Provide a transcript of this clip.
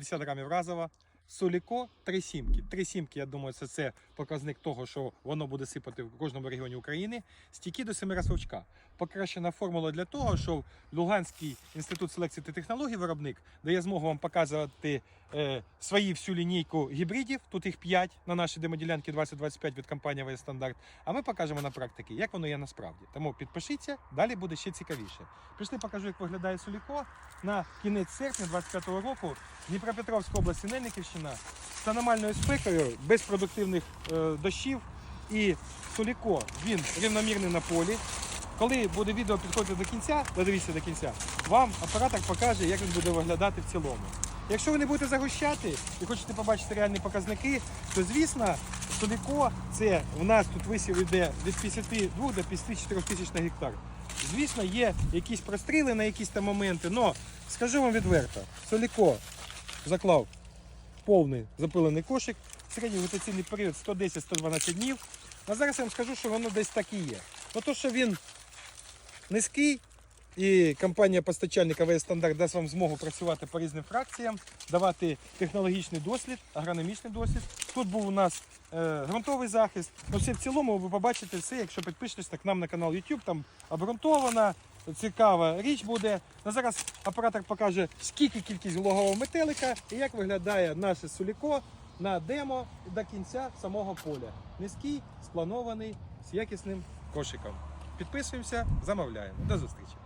250 грамів разова. Соліко три сімки. Три сімки, я думаю, це, це показник того, що воно буде сипати в кожному регіоні України. Стійкі до семи совчка. Покращена формула для того, що Луганський інститут селекції та технологій виробник дає змогу вам показувати е, свої всю лінійку гібридів. Тут їх 5 на нашій демоділянці 2025 від компанії «Весь. А ми покажемо на практиці, як воно є насправді. Тому підпишіться, далі буде ще цікавіше. Пішли, покажу, як виглядає Соліко на кінець серпня 25-го року. Дніпропетровська область, Синельниківщина з аномальною спекою, без продуктивних е, дощів. І Соліко він рівномірний на полі. Коли буде відео підходити до кінця, додивіться до кінця, вам оператор покаже, як він буде виглядати в цілому. Якщо ви не будете загущати і хочете побачити реальні показники, то звісно, Соліко це в нас тут висів іде від 52 до 54 тисяч на гектар. Звісно, є якісь простріли на якісь там моменти, але скажу вам відверто, Соліко заклав повний запилений кошик, середній вегетаційний період 110-112 днів. А зараз я вам скажу, що воно десь так і є. Ну то, що він низький, і компанія постачальника ВС Стандарт дасть вам змогу працювати по різним фракціям, давати технологічний дослід, агрономічний дослід. Тут був у нас е, ґрунтовий захист. Ну, все в цілому ви побачите все, якщо підпишетесь так нам на канал YouTube, там обґрунтована, цікава річ буде. Ну, зараз оператор покаже, скільки кількість вологового метелика і як виглядає наше суліко на демо до кінця самого поля. Низький, спланований, з якісним кошиком. Підписуємося, замовляємо. До зустрічі!